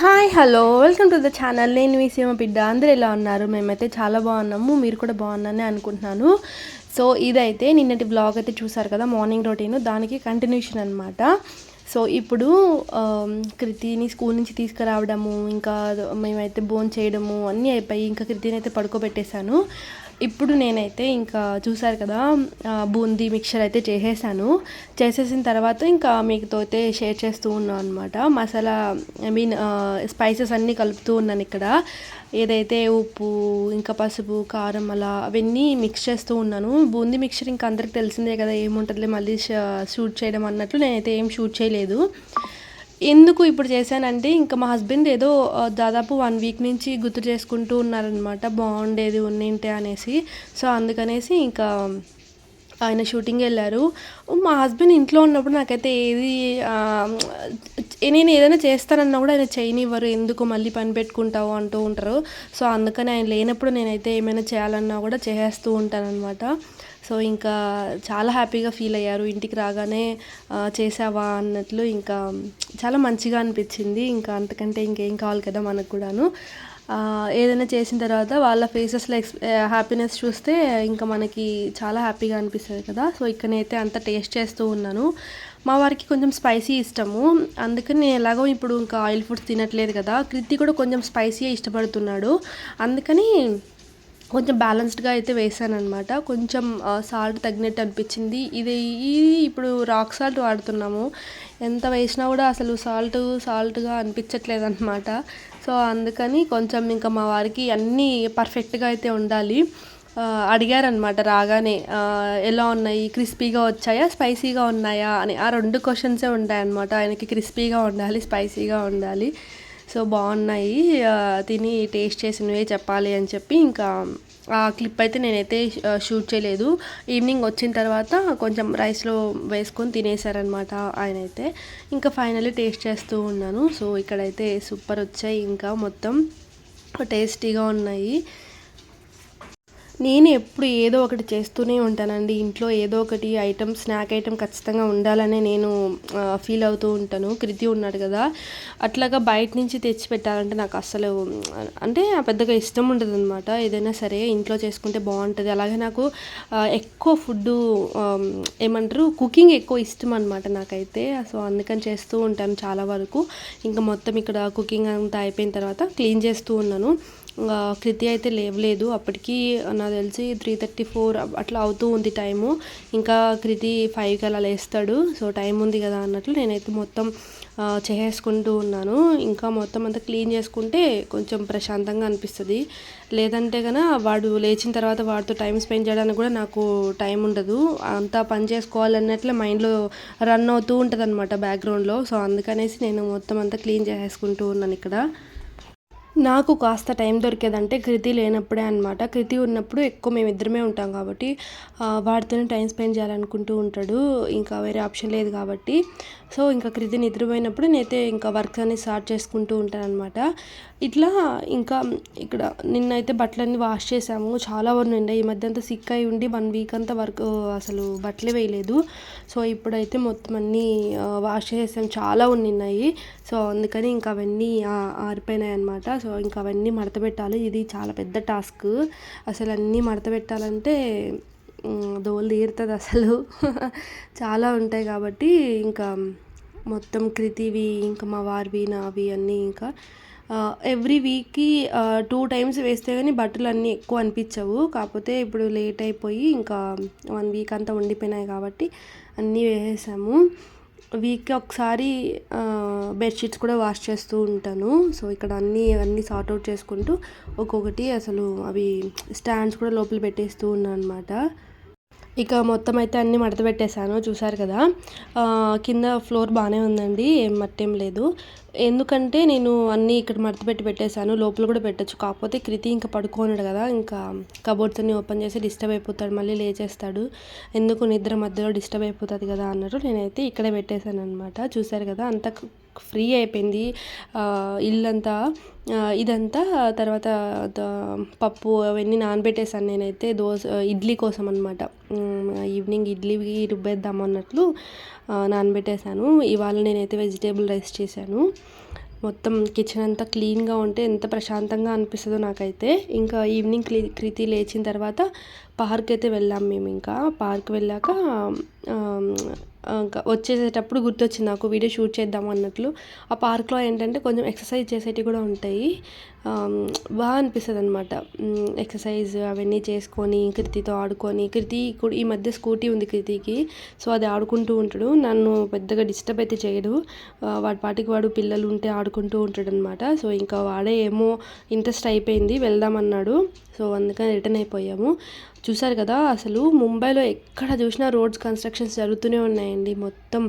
Hi hello. Welcome to the channel. నేను మీ సీమ బిడ్డ. అందరూ ఎలా ఉన్నారు? మేమైతే చాలా బాగున్నాము. మీరు కూడా బాగున్నారని అనుకుంటున్నాను. సో ఇదైతే నిన్నటి బ్లాగ్ అయితే చూసారు కదా మార్నింగ్ రొటీన్ దానికి కంటిన్యూషన్ అనమాట సో ఇప్పుడు కృతిని స్కూల్ నుంచి తీసుకురావడము ఇంకా మేమైతే బోన్ చేయడము అన్నీ అయిపోయి ఇంకా కృతిని అయితే పడుకోబెట్టేశాను. ఇప్పుడు నేనైతే ఇంకా చూసారు కదా బూందీ మిక్చర్ అయితే చేసేసాను. చేసేసిన తర్వాత ఇంకా మీతో అయితే షేర్ చేస్తూ ఉన్నాను అనమాట మసాలా ఐ మీన్ స్పైసెస్ అన్నీ కలుపుతూ ఉన్నాను ఇక్కడ. ఏదైతే ఉప్పు ఇంకా పసుపు కారం అలా అవన్నీ మిక్స్ చేస్తూ ఉన్నాను. బూందీ మిక్చర్ ఇంకా అందరికి తెలిసిందే కదా ఏముంటుందిలే మళ్ళీ షూట్ చేయడం అన్నట్లు నేనైతే ఏం షూట్ చేయలేదు. ఎందుకు ఇప్పుడు చేశానంటే ఇంకా మా హస్బెండ్ ఏదో దాదాపు వన్ వీక్ నుంచి గుర్తు చేసుకుంటూ ఉన్నారనమాట బాగుండేది ఉన్నింటే అనేసి. సో అందుకనేసి ఇంకా ఆయన షూటింగ్ వెళ్ళారు. మా హస్బెండ్ ఇంట్లో ఉన్నప్పుడు నాకైతే ఏది నేను ఏదైనా చేస్తానన్నా కూడా ఆయన చేయనివ్వరు ఎందుకు మళ్ళీ పని పెట్టుకుంటావు అంటూ ఉంటారు. సో అందుకని ఆయన లేనప్పుడు నేనైతే ఏమైనా చేయాలన్నా కూడా చేసేస్తూ ఉంటానన్నమాట. సో ఇంకా చాలా హ్యాపీగా ఫీల్ అయ్యారు. ఇంటికి రాగానే చేసావా? అన్నట్లు ఇంకా చాలా మంచిగా అనిపించింది. ఇంకా అంతకంటే ఇంకేం కావాలి కదా మనకు కూడాను. ఏదైనా చేసిన తర్వాత వాళ్ళ ఫేసెస్లో ఎక్స్ హ్యాపీనెస్ చూస్తే ఇంకా మనకి చాలా హ్యాపీగా అనిపిస్తుంది కదా. సో ఇక్కడ నేనైతే అంత టేస్ట్ చేస్తూ ఉన్నాను. మా వారికి కొంచెం స్పైసీ ఇష్టము. అందుకని నేను ఎలాగో ఇప్పుడు ఇంకా ఆయిల్ ఫుడ్స్ తినట్లేదు కదా. కృతి కూడా కొంచెం స్పైసీ ఇష్టపడుతున్నాడు. అందుకని కొంచెం బ్యాలెన్స్డ్గా అయితే వేసాను అనమాట కొంచెం సాల్ట్ తగినట్టు అనిపించింది. ఇది ఇది ఇప్పుడు రాక్ సాల్ట్ వాడుతున్నాము. ఎంత వేసినా కూడా అసలు సాల్ట్ సాల్ట్గా అనిపించట్లేదు అనమాట సో అందుకని కొంచెం ఇంకా మా వారికి అన్నీ పర్ఫెక్ట్గా అయితే ఉండాలి. అడిగారనమాట రాగానే ఎలా ఉన్నాయి? క్రిస్పీగా వచ్చాయా? స్పైసీగా ఉన్నాయా? అని ఆ రెండు క్వశ్చన్సే ఉంటాయన్నమాట. ఆయనకి క్రిస్పీగా ఉండాలి స్పైసీగా ఉండాలి. సో బాగున్నాయి. తిని టేస్ట్ చేసినవే చెప్పాలి అని చెప్పి ఇంకా ఆ క్లిప్ అయితే నేనైతే షూట్ చేయలేదు. ఈవినింగ్ వచ్చిన తర్వాత కొంచెం రైస్లో వేసుకొని తినేసారనమాట ఆయన అయితే. ఇంకా ఫైనల్లీ టేస్ట్ చేస్తూ ఉన్నాను. సో ఇక్కడైతే సూపర్ వచ్చాయి. ఇంకా మొత్తం టేస్టీగా ఉన్నాయి. నేను ఎప్పుడు ఏదో ఒకటి చేస్తూనే ఉంటానండి. ఇంట్లో ఏదో ఒకటి ఐటమ్ స్నాక్ ఐటమ్ ఖచ్చితంగా ఉండాలనే నేను ఫీల్ అవుతూ ఉంటాను. కృతి ఉన్నాడు కదా. అట్లాగా బయట నుంచి తెచ్చి పెట్టాలంటే నాకు అసలు అంటే పెద్దగా ఇష్టం ఉండదు అనమాట ఏదైనా సరే ఇంట్లో చేసుకుంటే బాగుంటుంది. అలాగే నాకు ఎక్కువ ఫుడ్ ఏమంటారు కుకింగ్ ఎక్కువ ఇష్టం అనమాట నాకైతే. సో అందుకని చేస్తూ ఉంటాను చాలా వరకు. ఇంకా మొత్తం ఇక్కడ కుకింగ్ అంతా అయిపోయిన తర్వాత క్లీన్ చేస్తూ ఉన్నాను. కృతి అయితే లేవలేదు. అప్పటికి నాకు తెలిసి త్రీ థర్టీ ఫోర్ అట్లా అవుతూ ఉంది టైము ఇంకా కృతి ఫైవ్కి అలా లేస్తాడు. సో టైం ఉంది కదా అన్నట్లు నేనైతే మొత్తం చేసేసుకుంటూ ఉన్నాను. ఇంకా మొత్తం అంతా క్లీన్ చేసుకుంటే కొంచెం ప్రశాంతంగా అనిపిస్తుంది. లేదంటే కనుక వాడు లేచిన తర్వాత వాడితో టైం స్పెండ్ చేయడానికి కూడా నాకు టైం ఉండదు. అంతా పని చేసుకోవాలన్నట్లే మైండ్లో రన్ అవుతూ ఉంటుంది అనమాట బ్యాక్గ్రౌండ్లో సో అందుకనేసి నేను మొత్తం అంతా క్లీన్ చేసేసుకుంటూ ఉన్నాను ఇక్కడ. నాకు కాస్త టైం దొరికేదంటే కృతి లేనప్పుడే అనమాట కృతి ఉన్నప్పుడు ఎక్కువ మేము ఇద్దరమే ఉంటాం కాబట్టి వాడితోనే టైం స్పెండ్ చేయాలనుకుంటూ ఉంటాడు. ఇంకా వేరే ఆప్షన్ లేదు కాబట్టి. సో ఇంకా కృతి నిద్రపోయినప్పుడు నేనైతే ఇంకా వర్క్ అన్ని స్టార్ట్ చేసుకుంటూ ఉంటాను అనమాట ఇట్లా ఇంకా ఇక్కడ నిన్నైతే బట్టలన్నీ వాష్ చేసాము చాలా వరకు నిండా ఈ మధ్య అంతా సిక్ అయి ఉండి వన్ వీక్ అంతా వర్క్ అసలు బట్టలే వేయలేదు. సో ఇప్పుడైతే మొత్తం అన్నీ వాష్ చేసాం చాలా ఉన్నాయి. సో అందుకని ఇంకా అవన్నీ ఆరిపోయినాయి అనమాట సో ఇంకా అవన్నీ మడత పెట్టాలి. ఇది చాలా పెద్ద టాస్క్ అసలు అన్నీ మడత పెట్టాలంటే దోలు తీరుతుంది అసలు. చాలా ఉంటాయి కాబట్టి ఇంకా మొత్తం కృతివి ఇంకా మా వారివి నావి అన్నీ ఇంకా ఎవ్రీ వీక్కి టూ టైమ్స్ వేస్తే కానీ బట్టలు అన్నీ ఎక్కువ అనిపించవు. కాకపోతే ఇప్పుడు లేట్ అయిపోయి ఇంకా వన్ వీక్ అంతా ఉండిపోయినాయి కాబట్టి అన్నీ వేసేసాము. వీక్కి ఒకసారి బెడ్షీట్స్ కూడా వాష్ చేస్తూ ఉంటాను. సో ఇక్కడ అన్నీ అన్నీ సార్ట్ అవుట్ చేసుకుంటూ ఒక్కొక్కటి అసలు అవి స్టాండ్స్ కూడా లోపల పెట్టేస్తూ ఉన్నాను అనమాట ఇక మొత్తం అయితే అన్నీ మడత పెట్టేశాను చూసారు కదా. కింద ఫ్లోర్ బాగానే ఉందండి ఏం మట్టేం లేదు. ఎందుకంటే నేను అన్నీ ఇక్కడ మడత పెట్టి పెట్టేశాను లోపల కూడా పెట్టచ్చు. కాకపోతే కృతి ఇంకా పడుకోనాడు కదా ఇంకా కబోర్డ్స్ అన్ని ఓపెన్ చేసి డిస్టర్బ్ అయిపోతాడు మళ్ళీ లేచేస్తాడు. ఎందుకు నిద్ర మధ్యలో డిస్టర్బ్ అయిపోతుంది కదా అన్నారు. నేనైతే ఇక్కడే పెట్టేశాను అనమాట చూసారు కదా. అంత ఫ్రీ అయిపోయింది. ఇల్లంతా ఇదంతా తర్వాత పప్పు అవన్నీ నానబెట్టేసాను నేనైతే. దోశ ఇడ్లీ కోసం అనమాట ఈవినింగ్ ఇడ్లీకి రుబ్బేద్దాం అన్నట్లు నానబెట్టేశాను. ఇవాళ నేనైతే వెజిటేబుల్ రైస్ చేశాను. మొత్తం కిచెన్ అంతా క్లీన్గా ఉంటే ఎంత ప్రశాంతంగా అనిపిస్తుందో నాకైతే. ఇంకా ఈవినింగ్ క్లీ కృతి లేచిన తర్వాత పార్క్ అయితే వెళ్ళాం మేము ఇంకా. పార్క్ వెళ్ళాక వచ్చేసేటప్పుడు గుర్తొచ్చింది నాకు వీడియో షూట్ చేద్దాం అన్నట్లు. ఆ పార్క్లో ఏంటంటే కొంచెం ఎక్సర్సైజ్ చేసేటివి కూడా ఉంటాయి. బాగా అనిపిస్తుంది అనమాట ఎక్సర్సైజ్ అవన్నీ చేసుకొని కృతితో ఆడుకొని కృతి ఈ మధ్య స్కూటీ ఉంది కృతికి సో అది ఆడుకుంటూ ఉంటాడు. నన్ను పెద్దగా డిస్టర్బ్ అయితే చేయడు. వాడి పాటికి వాడు పిల్లలు ఉంటే ఆడుకుంటూ ఉంటాడు అనమాట సో ఇంకా వాడే ఏమో ఇంట్రెస్ట్ అయిపోయింది. వెళ్దామన్నాడు. సో అందుకని రిటర్న్ అయిపోయాము. చూసారు కదా అసలు ముంబైలో ఎక్కడ చూసినా రోడ్స్ కన్స్ట్రక్షన్స్ జరుగుతూనే ఉన్నాయండి. మొత్తం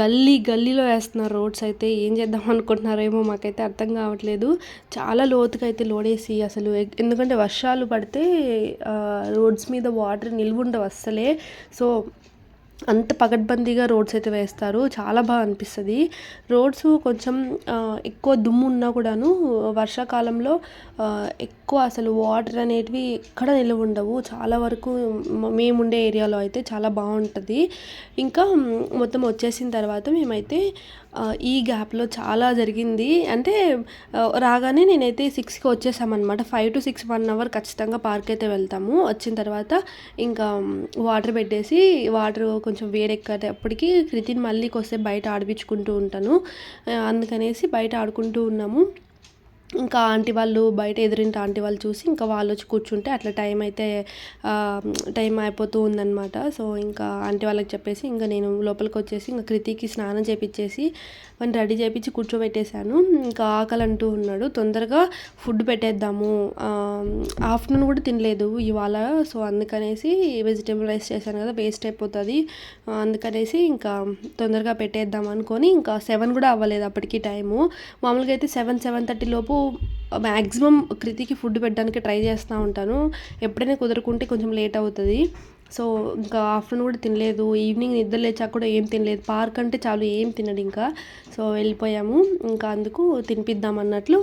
గల్లీ గల్లీలో వేస్తున్నారు రోడ్స్ అయితే ఏం చేద్దాం అనుకుంటున్నారేమో మాకైతే అర్థం కావట్లేదు. చాలా లోతుగా అయితే లోడేసి అసలు ఎందుకంటే వర్షాలు పడితే రోడ్స్ మీద వాటర్ నిల్వుండవు అస్సలే. సో అంత పగడ్బందీగా రోడ్స్ అయితే వేస్తారు. చాలా బాగా అనిపిస్తుంది. రోడ్స్ కొంచెం ఎక్కువ దుమ్ము ఉన్నా కూడాను వర్షాకాలంలో ఎక్కువ అసలు వాటర్ అనేటివి ఎక్కడ నిల్వ ఉండవు. చాలా వరకు మేముండే ఏరియాలో అయితే చాలా బాగుంటుంది ఇంకా మొత్తం వచ్చేసిన తర్వాత మేమైతే ఈ గ్యాప్లో చాలా జరిగింది. అంటే రాగానే నేనైతే సిక్స్కి వచ్చేసామన్నమాట. Five to six one hour ఖచ్చితంగా పార్క్ అయితే వెళ్తాము. వచ్చిన తర్వాత ఇంకా వాటర్ పెట్టేసి వాటర్ కొంచెం వేడెక్కేటప్పటికి కృతిని మళ్ళీ కొస్తే బయట ఆడిపించుకుంటూ ఉంటాను. అందుకనేసి బయట ఆడుకుంటూ ఉన్నాము. ఇంకా ఆంటీ వాళ్ళు బయట ఎదురింటి ఆంటీ వాళ్ళు చూసి ఇంకా వాళ్ళు వచ్చి కూర్చుంటే అట్లా టైం అయితే టైం అయిపోతూ ఉందన్నమాట. సో ఇంకా ఆంటీ వాళ్ళకి చెప్పేసి ఇంకా నేను లోపలికి వచ్చేసి ఇంకా కృతికి స్నానం చేపించేసి వాడిని రెడీ చేపించి కూర్చోబెట్టేశాను. ఇంకా ఆకలి అంటూ ఉన్నాడు. తొందరగా ఫుడ్ పెట్టేద్దాము. ఆఫ్టర్నూన్ కూడా తినలేదు ఇవాళ. సో అందుకనేసి వెజిటేబుల్ రైస్ చేశాను కదా వేస్ట్ అయిపోతుంది. అందుకనేసి ఇంకా తొందరగా పెట్టేద్దాం అనుకొని ఇంకా సెవెన్ కూడా అవ్వలేదు అప్పటికి టైము. మామూలుగా అయితే సెవెన్ సెవెన్ థర్టీ లోపు మ్యాక్సిమం కృతికి ఫుడ్ పెట్టడానికి ట్రై చేస్తూ ఉంటాను. ఎప్పుడైనా కుదరకుంటే కొంచెం లేట్ అవుతుంది. సో ఇంకా ఆఫ్టర్నూన్ కూడా తినలేదు. ఈవినింగ్ నిద్ర లేచాక కూడా ఏం తినలేదు. పార్క్ అంటే చాలు ఏం తినడు ఇంకా. సో వెళ్ళిపోయాము. ఇంకా అందుకు తినిపిద్దాం అన్నట్లు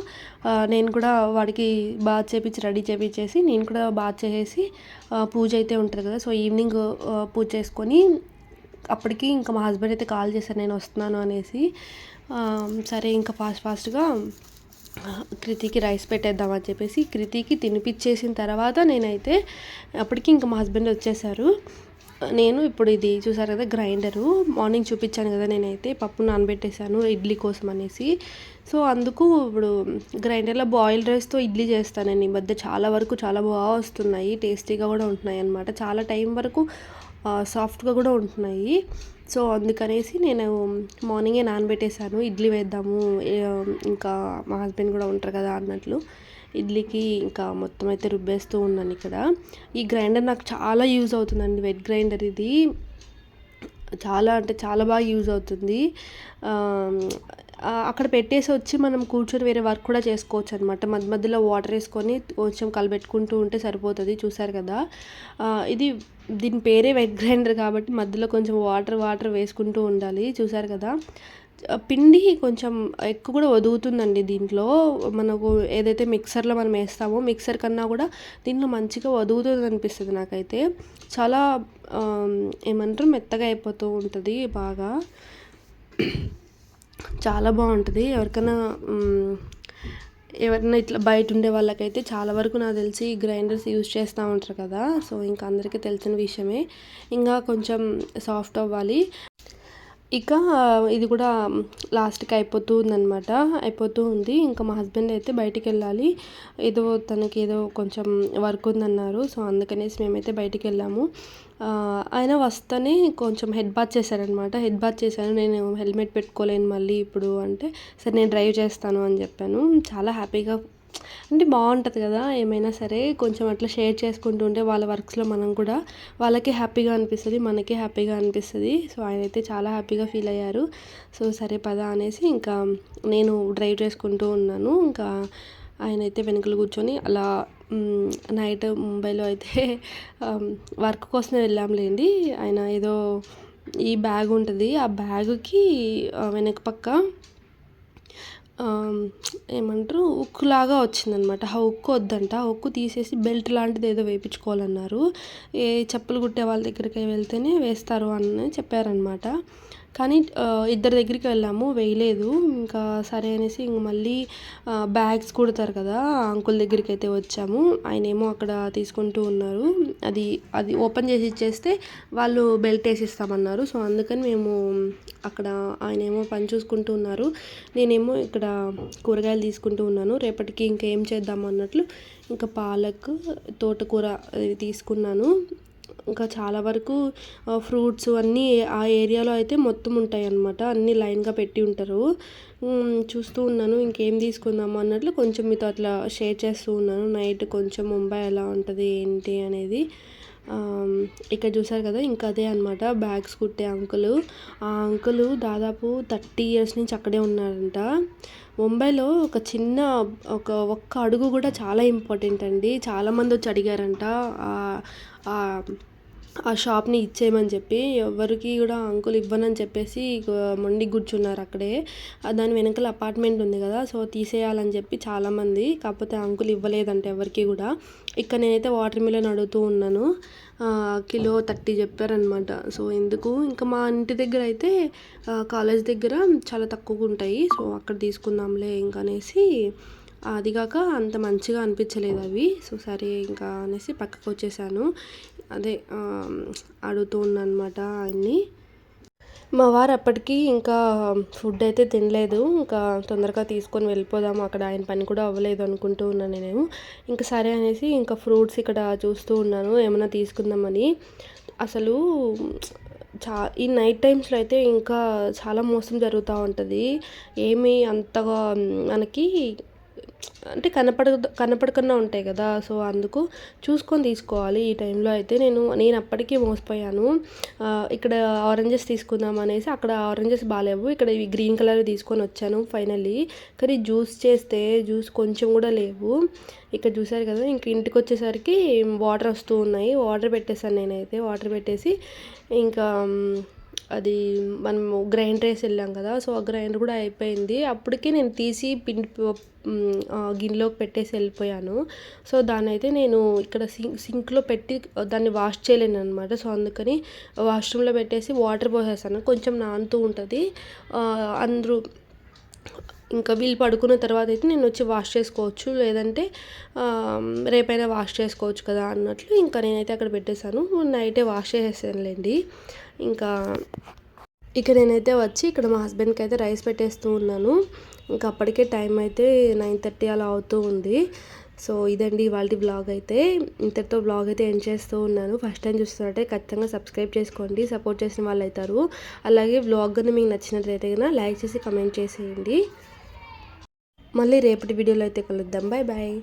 నేను కూడా వాడికి బాత్ చేపించి రెడీ చేపించేసి నేను కూడా బాత్ చేసేసి పూజ అయితే ఉంటుంది కదా. సో ఈవినింగ్ పూజ చేసుకొని అప్పటికి ఇంకా మా హస్బెండ్ అయితే కాల్ చేశాను నేను వస్తున్నాను అనేసి సరే ఇంకా ఫాస్ట్ ఫాస్ట్గా కృతికి రైస్ పెట్టేద్దామని చెప్పేసి కృతికి తినిపించేసిన తర్వాత నేనైతే అప్పటికి ఇంకా మా హస్బెండ్ వచ్చేసారు. నేను ఇప్పుడు ఇది చూసారు కదా గ్రైండరు. మార్నింగ్ చూపించాను కదా నేనైతే పప్పు నానబెట్టేశాను ఇడ్లీ కోసం అనేసి. సో అందుకు ఇప్పుడు గ్రైండర్లో బాయిల్డ్ రైస్తో ఇడ్లీ చేస్తానండి. ఈ మధ్య చాలా వరకు చాలా బాగా వస్తున్నాయి. టేస్టీగా కూడా ఉంటున్నాయి అనమాట చాలా టైం వరకు సాఫ్ట్గా కూడా ఉంటున్నాయి. సో అందుకనేసి నేను మార్నింగే నానబెట్టేశాను. ఇడ్లీ వేద్దాము ఇంకా మా హస్బెండ్ కూడా ఉంటారు కదా అన్నట్లు. ఇడ్లీకి ఇంకా మొత్తం అయితే రుబ్బేస్తూ ఉన్నాను ఇక్కడ. ఈ గ్రైండర్ నాకు చాలా యూజ్ అవుతుందండి వెట్ గ్రైండర్ ఇది. చాలా అంటే చాలా బాగా యూజ్ అవుతుంది. అక్కడ పెట్టేసి వచ్చి మనం కూర్చొని వేరే వర్క్ కూడా చేసుకోవచ్చు అనమాట మధ్య మధ్యలో వాటర్ వేసుకొని కొంచెం కలబెట్టుకుంటూ ఉంటే సరిపోతుంది చూసారు కదా. ఇది దీని పేరే వెట్ గ్రైండర్ కాబట్టి మధ్యలో కొంచెం వాటర్ వాటర్ వేసుకుంటూ ఉండాలి చూసారు కదా. పిండి కొంచెం ఎక్కువ కూడా వదుగుతుందండి దీంట్లో. మనకు ఏదైతే మిక్సర్లో మనం వేస్తామో మిక్సర్ కన్నా కూడా దీంట్లో మంచిగా వదుగుతుంది అనిపిస్తుంది నాకైతే. చాలా ఏమంటారు మెత్తగా అయిపోతూ ఉంటుంది బాగా. చాలా బాగుంటుంది. ఎవరికైనా ఎవరైనా ఇట్లా బయట ఉండే వాళ్ళకైతే చాలా వరకు నాకు తెలిసి గ్రైండర్స్ యూజ్ చేస్తూ ఉంటారు కదా. సో ఇంకా అందరికీ తెలిసిన విషయమే. ఇంకా కొంచెం సాఫ్ట్ అవ్వాలి. ఇక ఇది కూడా లాస్ట్కి అయిపోతూ ఉందనమాట అయిపోతూ ఉంది. ఇంకా మా హస్బెండ్ అయితే బయటికి వెళ్ళాలి. ఏదో తనకి ఏదో కొంచెం వర్క్ ఉందన్నారు. సో అందుకనేసి మేమైతే బయటికి వెళ్ళాము. ఆయన వస్తేనే కొంచెం హెడ్ బాత్ చేశారనమాట హెడ్ బాత్ చేశాను. నేను హెల్మెట్ పెట్టుకోలేను మళ్ళీ ఇప్పుడు అంటే సరే నేను డ్రైవ్ చేస్తాను అని చెప్పాను. చాలా హ్యాపీగా అంటే బాగుంటుంది కదా ఏమైనా సరే కొంచెం అట్లా షేర్ చేసుకుంటూ ఉంటే వాళ్ళ వర్క్స్లో మనం కూడా వాళ్ళకి హ్యాపీగా అనిపిస్తుంది మనకి హ్యాపీగా అనిపిస్తుంది. సో ఆయన అయితే చాలా హ్యాపీగా ఫీల్ అయ్యారు. సో సరే పదా అనేసి ఇంకా నేను డ్రైవ్ చేసుకుంటూ ఉన్నాను. ఇంకా ఆయన అయితే వెనుకలు కూర్చొని అలా నైట్ ముంబైలో అయితే వర్క్ కోసమే వెళ్ళాంలేండి. ఆయన ఏదో ఈ బ్యాగ్ ఉంటుంది ఆ బ్యాగ్కి వెనక పక్క ఏమంటారు? ఉక్కులాగా వచ్చిందనమాట ఆ ఉక్కు వద్దంట. ఆ ఉక్కు తీసేసి బెల్ట్ లాంటిది ఏదో వేయించుకోవాలన్నారు. ఏ చెప్పులు కుట్టే వాళ్ళ దగ్గరికి వెళ్తేనే వేస్తారు అని చెప్పారనమాట కానీ ఇద్దరి దగ్గరికి వెళ్ళాము. వేయలేదు. ఇంకా సరే అనేసి ఇంక మళ్ళీ బ్యాగ్స్ కుడతారు కదా అంకుల్ దగ్గరికి అయితే వచ్చాము. ఆయన ఏమో అక్కడ తీసుకుంటూ ఉన్నారు. అది అది ఓపెన్ చేసి ఇచ్చేస్తే వాళ్ళు బెల్ట్ వేసి ఇస్తామన్నారు సో అందుకని మేము అక్కడ ఆయన ఏమో పని చూసుకుంటూ ఉన్నారు. నేనేమో ఇక్కడ కూరగాయలు తీసుకుంటూ ఉన్నాను. రేపటికి ఇంకేం చేద్దాం అన్నట్లు ఇంకా పాలక్ తోటకూర తీసుకున్నాను. ఇంకా చాలా వరకు ఫ్రూట్స్ అన్నీ ఆ ఏరియాలో అయితే మొత్తం ఉంటాయి అన్నమాట అన్నీ లైన్గా పెట్టి ఉంటారు. చూస్తూ ఉన్నాను. ఇంకేం తీసుకుందాము అన్నట్లు కొంచెం మీతో అట్లా షేర్ చేస్తూ ఉన్నాను. నైట్ కొంచెం ముంబై ఎలా ఉంటుంది ఏంటి అనేది. ఇక్కడ చూసారు కదా ఇంకా అదే అనమాట బ్యాగ్స్ కుట్టే అంకులు. ఆ అంకులు దాదాపు థర్టీ ఇయర్స్ నుంచి అక్కడే ఉన్నారంట. ముంబైలో ఒక చిన్న ఒక ఒక్క అడుగు కూడా చాలా ఇంపార్టెంట్ అండి. చాలామంది వచ్చి అడిగారంట. ఆ- షాప్ని ఇచ్చేయమని చెప్పి ఎవరికి కూడా అంకుల్ ఇవ్వనని చెప్పేసి మొండి కూర్చున్నారు అక్కడే. దాని వెనకాల అపార్ట్మెంట్ ఉంది కదా సో తీసేయాలని చెప్పి చాలామంది కాకపోతే అంకుల్ ఇవ్వలేదంటే ఎవరికి కూడా. ఇక్కడ నేనైతే వాటర్ మిలన్ అడుగుతూ ఉన్నాను. కిలో థర్టీ చెప్పారనమాట. సో ఎందుకు? ఇంకా మా ఇంటి దగ్గర అయితే కాలేజ్ దగ్గర చాలా తక్కువగా ఉంటాయి. సో అక్కడ తీసుకుందాంలే ఇంకా అనేసి అదిగాక అంత మంచిగా అనిపించలేదు అవి. సో సరే ఇంకా అనేసి పక్కకు వచ్చేసాను. అదే ఆ, అడుగుతూ ఉన్నాను అనమాట ఆయన్ని. మా వారు అప్పటికి ఇంకా ఫుడ్ అయితే తినలేదు. ఇంకా తొందరగా తీసుకొని వెళ్ళిపోదాము. అక్కడ ఆయన పని కూడా అవ్వలేదు అనుకుంటూ ఉన్నాను నేను. ఇంకా సరే అనేసి ఇంకా ఫ్రూట్స్ ఇక్కడ చూస్తూ ఉన్నాను. ఏమైనా తీసుకుందామని. అసలు చా ఈ నైట్ టైమ్స్లో అయితే ఇంకా చాలా మోసం జరుగుతూ ఉంటుంది. ఏమీ అంతగా మనకి అంటే కనపడ కనపడకుండా ఉంటాయి కదా. సో అందుకు చూసుకొని తీసుకోవాలి. ఈ టైంలో అయితే నేను నేను అప్పటికీ మోసపోయాను. ఇక్కడ ఆరెంజెస్ తీసుకుందాం అనేసి అక్కడ ఆరెంజెస్ బాగాలేవు. ఇక్కడ ఇవి గ్రీన్ కలర్ తీసుకొని వచ్చాను ఫైనల్లీ. కానీ జ్యూస్ చేస్తే జ్యూస్ కొంచెం కూడా లేవు. ఇక్కడ చూసారు కదా ఇంక ఇంటికి వచ్చేసరికి వాటర్ వస్తూ ఉన్నాయి. వాటర్ పెట్టేసాను నేనైతే. వాటర్ పెట్టేసి ఇంకా అది మనము గ్రైండర్ వేసి వెళ్ళాం కదా సో ఆ గ్రైండర్ కూడా అయిపోయింది. అప్పటికే నేను తీసి పిండి గిన్నెలోకి పెట్టేసి వెళ్ళిపోయాను. సో దాన్ని అయితే నేను ఇక్కడ సింక్ సింక్లో పెట్టి దాన్ని వాష్ చేయలేను అనమాట సో అందుకని వాష్రూమ్లో పెట్టేసి వాటర్ పోసేస్తాను కొంచెం నానుతూ ఉంటుంది. అందరూ ఇంకా వీళ్ళు పడుకున్న తర్వాత అయితే నేను వచ్చి వాష్ చేసుకోవచ్చు. లేదంటే రేపైనా వాష్ చేసుకోవచ్చు కదా అన్నట్లు ఇంకా నేనైతే అక్కడ పెట్టేశాను. నైటే వాష్ చేసేసానులేండి. ఇంకా ఇక నేనైతే వచ్చి ఇక్కడ మా హస్బెండ్కి అయితే రైస్ పెట్టేస్తూ ఉన్నాను. ఇంకా అప్పటికే టైం అయితే నైన్ థర్టీ అలా అవుతూ ఉంది. సో ఇదండి ఇవాళ బ్లాగ్ అయితే. ఇంతటితో బ్లాగ్ అయితే ఎండ్ చేస్తూ ఉన్నాను. ఫస్ట్ టైం చూస్తున్నట్టే ఖచ్చితంగా సబ్స్క్రైబ్ చేసుకోండి. సపోర్ట్ చేసిన వాళ్ళు అవుతారు అలాగే బ్లాగ్ కానీ మీకు నచ్చినట్లయితే కనుక లైక్ చేసి కమెంట్ చేసేయండి. మళ్ళీ రేపటి వీడియోలో అయితే కలుద్దాం. Bye bye